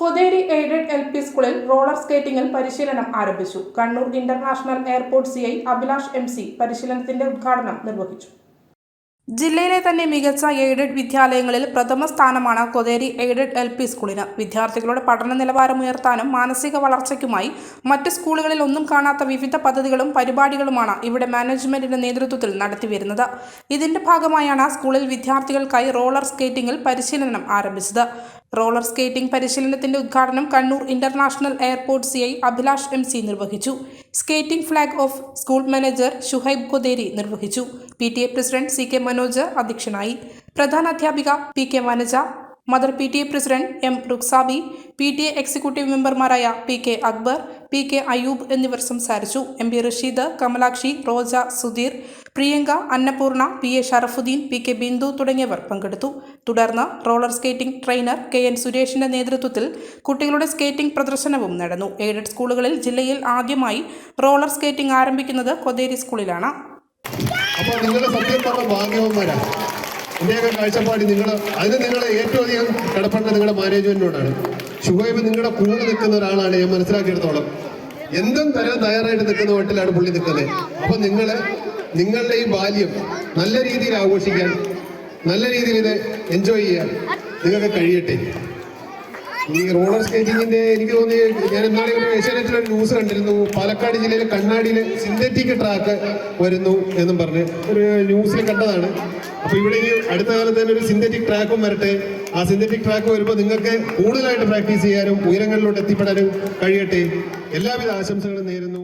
Kotheri aided L P സ്കൂളിൽ roller സ്കേറ്റിംഗിൽ പരിശീലനം ആരംഭിച്ചു. Kannur international airport C I Abhilash M C പരിശീലനത്തിന്റെ ഉദ്ഘാടനം നിർവഹിച്ചു. ജില്ലയിലെ തന്നെ മികച്ച എയ്ഡഡ് വിദ്യാലയങ്ങളിൽ പ്രഥമ സ്ഥാനമാണ് കൊതേരി എയ്ഡഡ് എൽ പി സ്കൂളിന്. വിദ്യാർത്ഥികളുടെ പഠന നിലവാരം ഉയർത്താനും മാനസിക വളർച്ചയ്ക്കുമായി മറ്റ് സ്കൂളുകളിൽ ഒന്നും കാണാത്ത വിവിധ പദ്ധതികളും പരിപാടികളുമാണ് ഇവിടെ മാനേജ്മെന്റിന്റെ നേതൃത്വത്തിൽ നടത്തിവരുന്നത്. ഇതിന്റെ ഭാഗമായാണ് സ്കൂളിൽ വിദ്യാർത്ഥികൾക്കായി റോളർ സ്കേറ്റിംഗിൽ പരിശീലനം ആരംഭിച്ചത്. റോളർ സ്കേറ്റിംഗ് പരിശീലനത്തിന്റെ ഉദ്ഘാടനം Kannur international airport C I Abhilash M C നിർവഹിച്ചു. Skating flag off school manager Shuhaib Kotheri നിർവഹിച്ചു. P T A president C K Manoj അധ്യക്ഷനായി. പ്രധാന അധ്യാപിക P K Vanaja mother P T A president M Ruksabi P T A executive മെമ്പർമാരായ P K Akbar P K Ayub എന്നിവർ സംസാരിച്ചു. M P Rasheed Kamalakshi Roja Sudheer Priyanka Annapurna P A Sharafuddin P K Bindu തുടങ്ങിയവർ പങ്കെടുത്തു. തുടർന്ന് roller skating trainer K N സുരേഷിന്റെ നേതൃത്വത്തിൽ കുട്ടികളുടെ skating പ്രദർശനവും നടന്നു. എയ്ഡഡ് സ്കൂളുകളിൽ ജില്ലയിൽ ആദ്യമായി റോളർ സ്കേറ്റിംഗ് ആരംഭിക്കുന്നത് കൊതേരി സ്കൂളിലാണ്. അപ്പോൾ നിങ്ങൾ സത്യം ഭാഗ്യവന്മാരാണ് എന്റെയൊക്കെ കാഴ്ചപ്പാട് നിങ്ങൾ അതിന് നിങ്ങളെ ഏറ്റവും അധികം കടപ്പെട്ട നിങ്ങളുടെ മാനേജ്മെന്റിനോടാണ്. ഷുഹൈബ് നിങ്ങളുടെ കൂടെ നിൽക്കുന്ന ഒരാളാണ് ഞാൻ മനസ്സിലാക്കിയെടുത്തോളം. എന്തും തരാൻ തയ്യാറായിട്ട് നിൽക്കുന്ന വീട്ടിലാണ് പുള്ളി നിൽക്കുന്നത്. അപ്പൊ നിങ്ങൾ നിങ്ങളുടെ ഈ ബാല്യം നല്ല രീതിയിൽ ആഘോഷിക്കാൻ നല്ല രീതിയിൽ ഇത് എൻജോയ് ചെയ്യാൻ നിങ്ങൾക്ക് കഴിയട്ടെ. ഈ റോളർ സ്കേറ്റിങ്ങിന്റെ എനിക്ക് തോന്നി ഞാൻ എന്നാലും ഒരു ഏഷ്യാനെറ്റിൽ ഒരു ന്യൂസ് കണ്ടിരുന്നു. പാലക്കാട് ജില്ലയിലെ കണ്ണാടിയിൽ സിന്തറ്റിക് ട്രാക്ക് വരുന്നു എന്നും പറഞ്ഞ് ഒരു ന്യൂസിൽ കണ്ടതാണ്. അപ്പൊ ഇവിടെ അടുത്ത കാലത്ത് തന്നെ ഒരു സിന്തറ്റിക് ട്രാക്കും വരട്ടെ. ആ സിന്തറ്റിക് ട്രാക്ക് വരുമ്പോൾ നിങ്ങൾക്ക് കൂടുതലായിട്ട് പ്രാക്ടീസ് ചെയ്യാനും ഉയരങ്ങളിലോട്ട് എത്തിപ്പെടാനും കഴിയട്ടെ. എല്ലാവിധ ആശംസകളും നേരുന്നു.